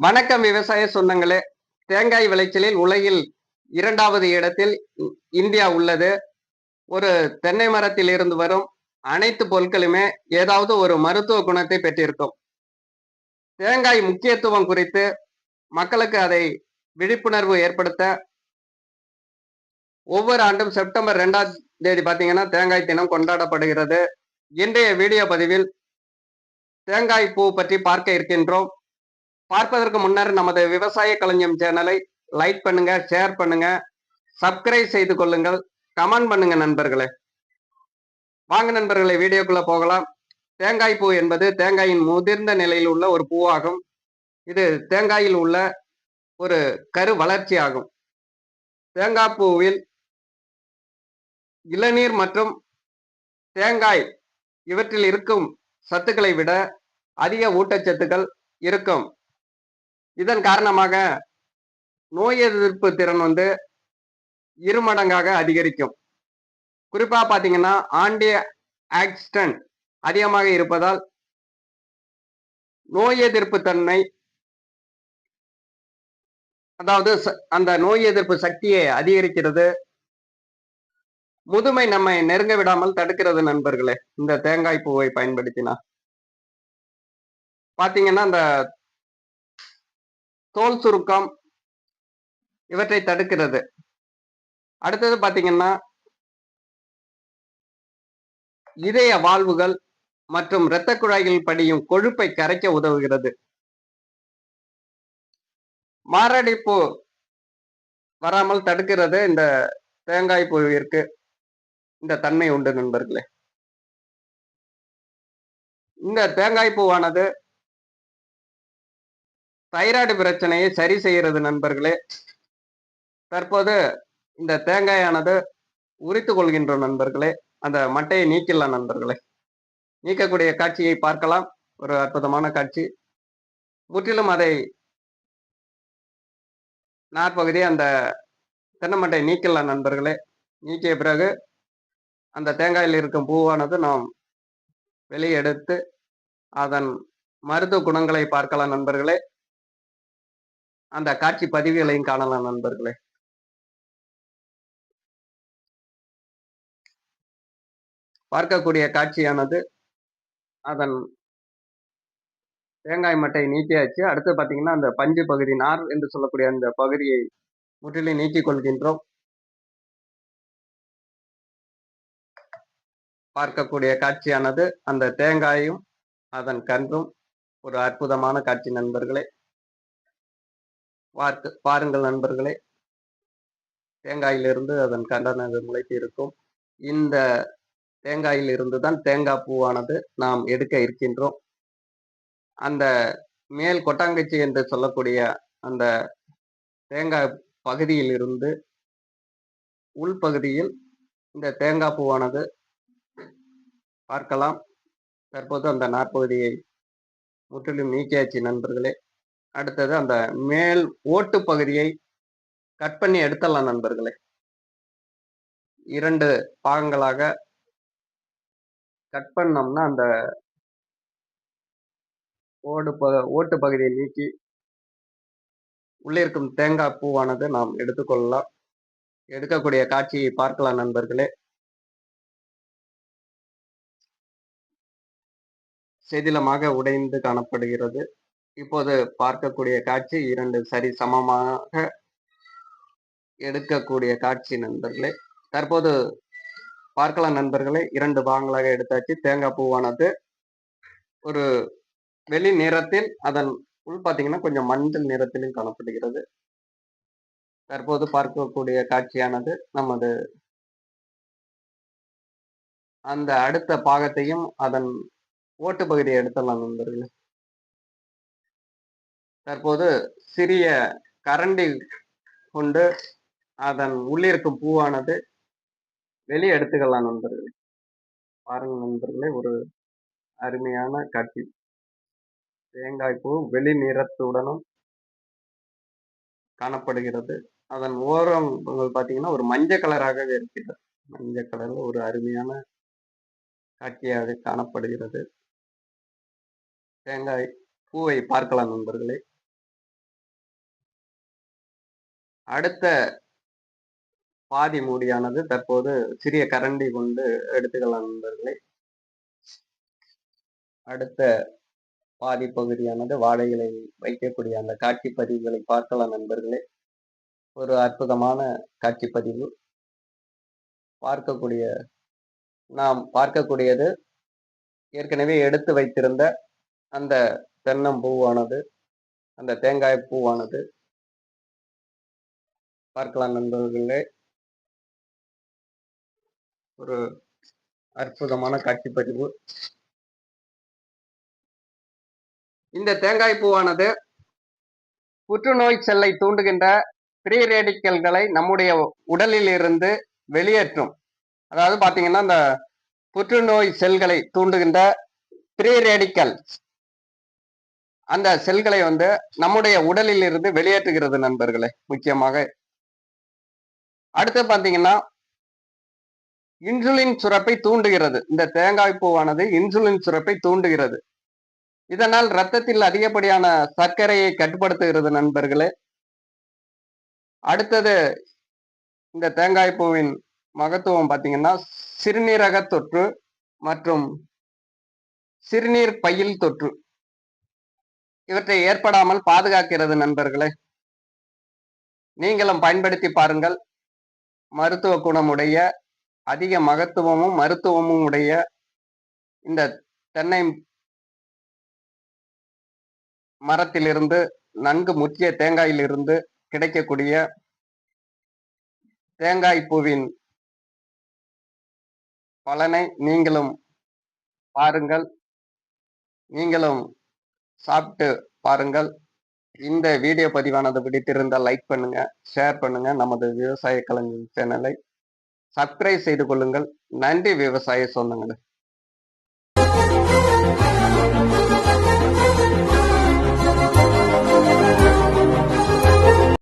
வணக்கம் விவசாய சொந்தங்களே. தேங்காய் விளைச்சலில் உலகில் இரண்டாவது இடத்தில் இ- இந்தியா உள்ளது. ஒரு தென்னை மரத்தில் இருந்து வரும் அனைத்து பொருட்களுமே ஏதாவது ஒரு மருத்துவ குணத்தை பெற்றிருக்கும். தேங்காய் முக்கியத்துவம் குறித்து மக்களுக்கு அதை விழிப்புணர்வு ஏற்படுத்த ஒவ்வொரு ஆண்டும் செப்டம்பர் ரெண்டாம் தேதி பார்த்தீங்கன்னா தேங்காய் தினம் கொண்டாடப்படுகிறது. இன்றைய வீடியோ பதிவில் தேங்காய் பூ பற்றி பார்க்க இருக்கின்றோம். பார்ப்பதற்கு முன்னர் நமது விவசாய களஞ்சியம் சேனலை லைக் பண்ணுங்க ஷேர் பண்ணுங்க சப்ஸ்கிரைப் செய்து கொள்ளுங்கள் கமெண்ட் பண்ணுங்க நண்பர்களே. வாங்க நண்பர்களை வீடியோக்குள்ள போகலாம். தேங்காய் பூ என்பது தேங்காயின் முதிர்ந்த நிலையில் உள்ள ஒரு பூவாகும். இது தேங்காயில் உள்ள ஒரு கரு வளர்ச்சி ஆகும் தேங்காய் பூவில் இளநீர் மற்றும் தேங்காய் இவற்றில் இருக்கும் சத்துக்களை விட அதிக ஊட்டச்சத்துக்கள் இருக்கும். இதன் காரணமாக நோய் எதிர்ப்பு திறன் வந்து இருமடங்காக அதிகரிக்கும். குறிப்பா பாத்தீங்கன்னா ஆண்டி ஆக்சிடென்ட் அதிகமாக இருப்பதால் நோய் எதிர்ப்பு தன்மை அதாவது ச- அந்த நோய் எதிர்ப்பு சக்தியை அதிகரிக்கிறது. முதுமை நம்மை நெருங்க விடாமல் தடுக்கிறது நண்பர்களே இந்த தேங்காய் பூவை பயன்படுத்தினா பாத்தீங்கன்னா அந்த தோல் சுருக்கம் இவற்றை தடுக்கிறது. அடுத்தது பாத்தீங்கன்னா இதய வாழ்வுகள் மற்றும் இரத்த குழாய்களில் படியும் கொழுப்பை கரைக்க உதவுகிறது. மாரடைப்பு வராமல் தடுக்கிறது இந்த தேங்காய் பூவிற்கு இந்த தன்மை உண்டு நண்பர்களே. இந்த தேங்காய் பூவானது தைராய்டு பிரச்சனையை சரி செய்கிறது நண்பர்களே. தற்போது இந்த தேங்காயானது உரித்து கொள்கின்ற நண்பர்களே அந்த மட்டையை நீக்கிடலாம் நண்பர்களே. நீக்கக்கூடிய காட்சியை பார்க்கலாம். ஒரு அற்புதமான காட்சி. முற்றிலும் அதை நாற்பகுதி அந்த தென்னமட்டை நீக்கலாம் நண்பர்களே. நீக்கிய பிறகு அந்த தேங்காயில் இருக்கும் பூவானது நாம் வெளியே எடுத்து அதன் மருத்துவ குணங்களை பார்க்கலாம் நண்பர்களே. அந்த காட்சி பதிவுகளையும் காணலாம் நண்பர்களே. பார்க்கக்கூடிய காட்சியானது அதன் தேங்காய் மட்டை நீக்கியாச்சு. அடுத்து பார்த்தீங்கன்னா அந்த பஞ்சு பகுதி நார் என்று சொல்லக்கூடிய அந்த பகுதியை முற்றிலும் நீக்கிக் கொள்கின்றோம். பார்க்கக்கூடிய காட்சியானது அந்த தேங்காயும் அதன் கன்றும். ஒரு அற்புதமான காட்சி நண்பர்களே. பார்க்க பாருங்கள் நண்பர்களே. தேங்காயிலிருந்து அதன் கண்டனங்கள் முளைத்து இருக்கும். இந்த தேங்காயில் இருந்து தான் தேங்காய் பூவானது நாம் எடுக்க இருக்கின்றோம். அந்த மேல் கொட்டாங்கச்சி என்று சொல்லக்கூடிய அந்த தேங்காய் பகுதியில் இருந்து உள்பகுதியில் இந்த தேங்காய் பூவானது பார்க்கலாம். தற்போது அந்த நாற்பகுதியை முற்றிலும் நீக்கியாச்சு நண்பர்களே. அடுத்தது அந்த மேல் ஓட்டு பகுதியை கட் பண்ணி எடுத்தலாம் நண்பர்களே. இரண்டு பாகங்களாக கட் பண்ணோம்னா அந்த ஓடு ப ஓட்டு பகுதியை நீக்கி உள்ளே இருக்கும் தேங்காய் பூவானது நாம் எடுத்துக்கொள்ளலாம். எடுக்கக்கூடிய காட்சியை பார்க்கலாம் நண்பர்களே. செதிலமாக உடைந்து காணப்படுகிறது. இப்போது பார்க்கக்கூடிய காட்சி இரண்டு சரி சமமாக எடுக்கக்கூடிய காட்சி நண்பர்களே. தற்போது பார்க்கலாம் நண்பர்களே. இரண்டு பாகங்களாக எடுத்தாச்சு. தேங்காய் பூவானது ஒரு வெளி நிறத்தில் அதன் உள் பார்த்தீங்கன்னா கொஞ்சம் மஞ்சள் நிறத்திலும் காணப்படுகிறது. தற்போது பார்க்கக்கூடிய காட்சியானது நமது அந்த அடுத்த பாகத்தையும் அதன் ஓட்டு பகுதியை எடுத்துடலாம் நண்பர்களே. தற்போது சிறிய கரண்டி கொண்டு அதன் உள்ளிருக்கும் பூவானது வெளியே எடுத்துக்கலாம் நண்பர்களே. பாருங்க நண்பர்களே ஒரு அருமையான காட்சி தேங்காய் பூ வெளி நிறத்துடனும் காணப்படுகிறது. அதன் ஓரம் பார்த்தீங்கன்னா ஒரு மஞ்சள் கலராகவே இருக்கிறது. மஞ்சள் கலர்ல ஒரு அருமையான காட்சியாக காணப்படுகிறது. தேங்காய் பூவை பார்க்கலாம் நண்பர்களே. அடுத்த பாதி மூடியானது தற்போது சிறிய கரண்டி கொண்டு எடுத்துக்கலாம் நண்பர்களே. அடுத்த பாதி பகுதியானது வாழைகளை வைக்கக்கூடிய அந்த காட்சி பதிவுகளை பார்க்கலாம் நண்பர்களே. ஒரு அற்புதமான காட்சி பதிவு பார்க்கக்கூடிய நாம் பார்க்கக்கூடியது ஏற்கனவே எடுத்து வைத்திருந்த அந்த தென்னம்பூவானது அந்த தேங்காய் பூவானது பார்க்கலாம் நண்பர்களே. ஒரு அற்புதமான காட்சி பதிவு. இந்த தேங்காய் பூவானது புற்றுநோய் செல்லை தூண்டுகின்ற ஃப்ரீ ரேடிக்கல்களை நம்முடைய உடலில் இருந்து வெளியேற்றும். அதாவது பாத்தீங்கன்னா இந்த புற்றுநோய் செல்களை தூண்டுகின்ற ஃப்ரீ ரேடிக்கல். அந்த செல்களை வந்து நம்முடைய உடலில் இருந்து வெளியேற்றுகிறது நண்பர்களே முக்கியமாக அடுத்து பாத்தீங்கன்னா இன்சுலின் சுரப்பை தூண்டுகிறது. இந்த தேங்காய் பூவானது இன்சுலின் சுரப்பை தூண்டுகிறது. இதனால் ரத்தத்தில் அதிகப்படியான சர்க்கரையை கட்டுப்படுத்துகிறது நண்பர்களே. அடுத்தது இந்த தேங்காய் பூவின் மகத்துவம் பார்த்தீங்கன்னா சிறுநீரக தொற்று மற்றும் சிறுநீர் பையில் தொற்று. இவற்றை ஏற்படாமல் பாதுகாக்கிறது நண்பர்களே. நீங்களும் பயன்படுத்தி பாருங்கள். மருத்துவ குணமுடைய அதிக மகத்துவமும் மருத்துவமும் உடைய இந்த தென்னை மரத்திலிருந்து நன்கு முக்கிய தேங்காயிலிருந்து கிடைக்கக்கூடிய தேங்காய் பூவின் பலனை நீங்களும் பாருங்கள். நீங்களும் சாப்பிட்டு பாருங்கள். இந்த வீடியோ பதிவானது பிடித்திருந்தால் லைக் பண்ணுங்க ஷேர் பண்ணுங்க. நமது விவசாய கலைஞர் சேனலை சப்ஸ்கிரைப் செய்து கொள்ளுங்கள். நன்றி விவசாய சொந்தங்களே.